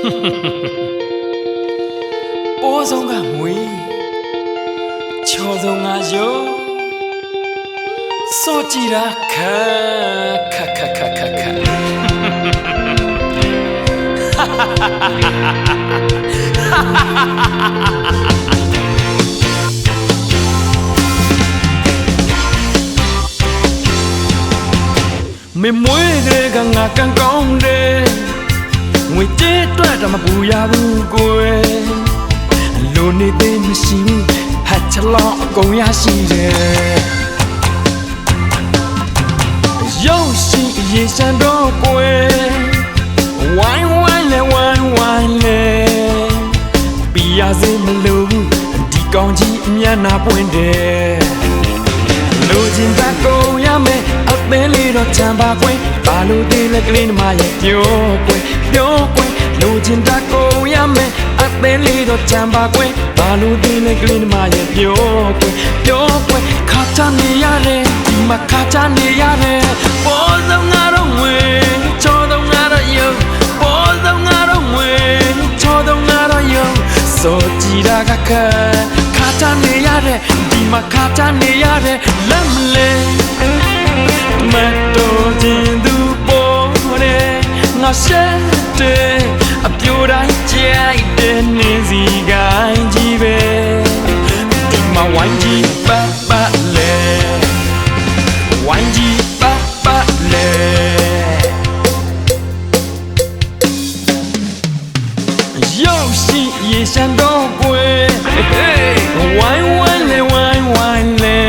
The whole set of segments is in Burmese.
ပိုးဆုံးကမွေချောဆုံးကယောစောကြည့်တာခါခါခါခါခါခါမေမွေးတဲ့ကငါကန်ကောင်းတယ် ငွေကြေးအတွက်တော့မပူရဘူးကိုယ်လိုနေသေးမရှိဘူးဟတ်ချလောအကုန်ရရှိတယ်ရုပ်ရှိရေစံတော့ကိုယ်ဝိုင်းဝိုင်းလဲဝိုင်းဝိုင်းလဲပြရစေမလို့ဘူးဒီကောင်းကြီးအမျက်နာပွင့်တယ်လိုချင်တဲ့ကိုရမယ်အသင်းလေးတော့ချမ်းပါကွယ်ဘာလို့ဒီလက်ကလေးနှမရဲ့ပြောကွယ် ပြောကွယ်လိုချင်တဲ့ကိုရမယ်အသင်းလေးတော့ချမ်းပါကွယ်ဘာလို့ဒီလက်ကလေးနှမရဲ့ပြောကွယ်ပြောကွယ်ခါချနေရတယ်ဒီမှာခါချနေရတယ်ပေါ်ဆုံးငါတော့ငွေချောတော့ငါတော့ယုံပေါ်ဆုံးငါတော့ငွေချောတော့ငါတော့ယုံစောကြည့်တာကခါခါချနေရတယ်ဒီမှာခါချနေရတယ်လက်မလဲမတော်ခြင်းသူပေါ်တယ်ငါရှက် တယ်အပြိုတိုင်းကြိုက်တဲ့နေစီကိုင်းကြီးပဲဒီမှာဝိုင်းကြီးပတ်ပတ်လဲဝိုင်းကြီးပတ်ပတ်လဲရောက်ရှိရေရှမ်းတော့ကွယ်ဝိုင်းဝိုင်းလဲဝိုင်းဝိုင်းလဲ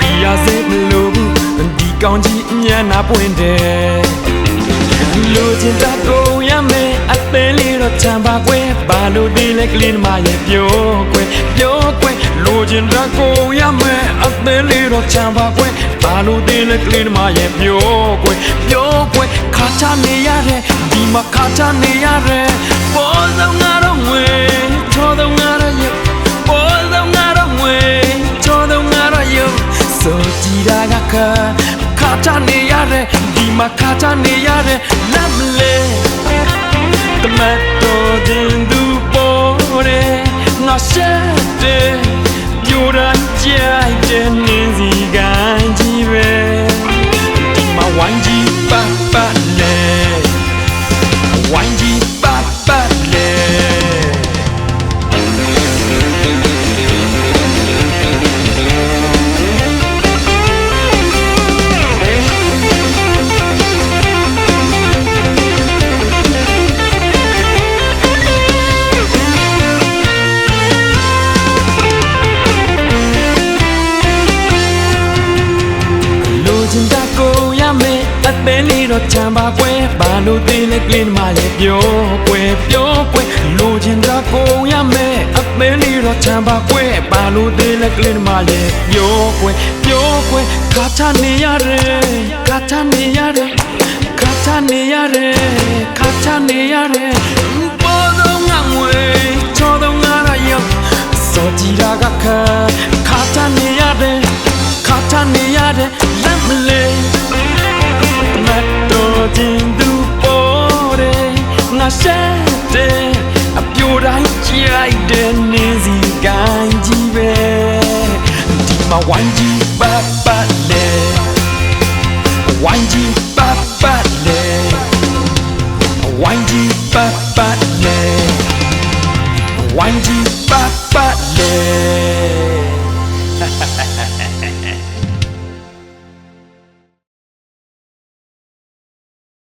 ပြရစေမလို့ဘူးဒီကောင်းကြီးအမြန်နာပွင့်တယ် က်ကလေးမရဲ့ပြောကွယ်ပြောကွယ်လူချင်းတကိုရမယ်အသေးလေးတော့ချမ်းပါကွယ်ဘာလို့ဒီလက်ကလေးမရဲ့ပြောကွယ်ပြောကွယ်ခါချနေရတယ်ဒီမှာခါချနေရတယ်ပေါ်ဆုံးငါတော့ငွေချောတော့ငါတော့ရုပ်ပေါ်ဆုံးငါတော့ငွေချောတော့ငါတော့ရုပ်ဆိုကြည်တာကခါခါချနေရတယ်ဒီမှာခါချနေရတယ်လက်မလဲ က်တဲ့ မယ်အသေးလေးတော့ချမ်းပါကွယ်ဘာလို့သေးလဲကလေးမလေးပြောကွယ်ပြောကွယ်လိုချင်တာကိုရမယ်အသေးလေးတော့ချမ်းပါကွယ်ဘာလို့သေးလဲကလေးမလေးပြောကွယ်ပြောကွယ်ခါချနေရတယ်ခါချနေရတယ်ခါချနေရတယ်ခါချနေရတယ် one